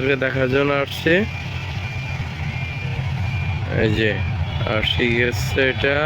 আপনাদেরকে দেখার জন্য আসছি। এই যে আর গেছে এটা।